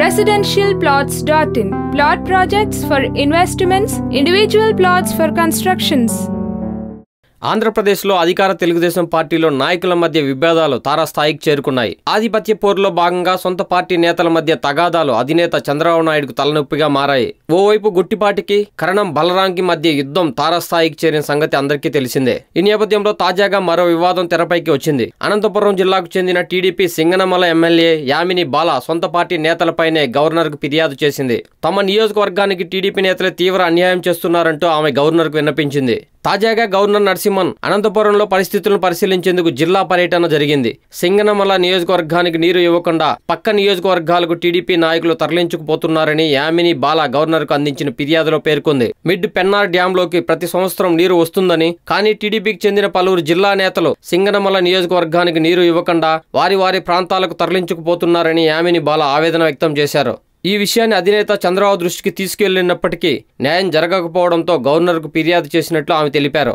residentialplots.in. Plot projects for investments, individual plots for constructions. ఆంధ్రప్రదేశ్లో అధికార తెలుగుదేశం పార్టీలో నాయకుల మధ్య విభేదాలు తారాస్థాయికి చేరుకున్నాయి. ఆధిపత్య పోరులో భాగంగా సొంత పార్టీ నేతల మధ్య తగాదాలు అధినేత చంద్రబాబు నాయుడుకు తలనొప్పిగా మారాయి. ఓవైపు గుట్టిపాటికి కరణం బలరాంకి మధ్య యుద్ధం తారాస్థాయికి చేరిన సంగతి అందరికీ తెలిసిందే. ఈ నేపథ్యంలో తాజాగా మరో వివాదం తెరపైకి వచ్చింది. అనంతపురం జిల్లాకు చెందిన టీడీపీ సింగనమల ఎమ్మెల్యే యామిని బాల సొంత పార్టీ నేతలపైనే గవర్నర్కు ఫిర్యాదు చేసింది. తమ నియోజకవర్గానికి టీడీపీ నేతలే తీవ్ర అన్యాయం చేస్తున్నారంటూ ఆమె గవర్నర్కు విన్నపించింది. తాజాగా గవర్నర్ నరసింహన్ అనంతపురంలో పరిస్థితులను పరిశీలించేందుకు జిల్లా పర్యటన జరిగింది. సింగనమల నియోజకవర్గానికి నీరు ఇవ్వకుండా పక్క నియోజకవర్గాలకు టీడీపీ నాయకులు తరలించుకుపోతున్నారని యామిని బాల గవర్నర్కు అందించిన ఫిర్యాదులో పేర్కొంది. మిడ్ పెన్నార్ డ్యాంలోకి ప్రతి సంవత్సరం నీరు వస్తుందని కానీ టీడీపీకి చెందిన పలువురు జిల్లా నేతలు సింగనమల నియోజకవర్గానికి నీరు ఇవ్వకుండా వారి వారి ప్రాంతాలకు తరలించుకుపోతున్నారని యామిని బాల ఆవేదన వ్యక్తం చేశారు. ఈ విషయాన్ని అధినేత చంద్రబాబు దృష్టికి తీసుకెళ్ళినప్పటికీ న్యాయం జరగకపోవడంతో గవర్నర్కు ఫిర్యాదు చేసినట్లు ఆమె తెలిపారు.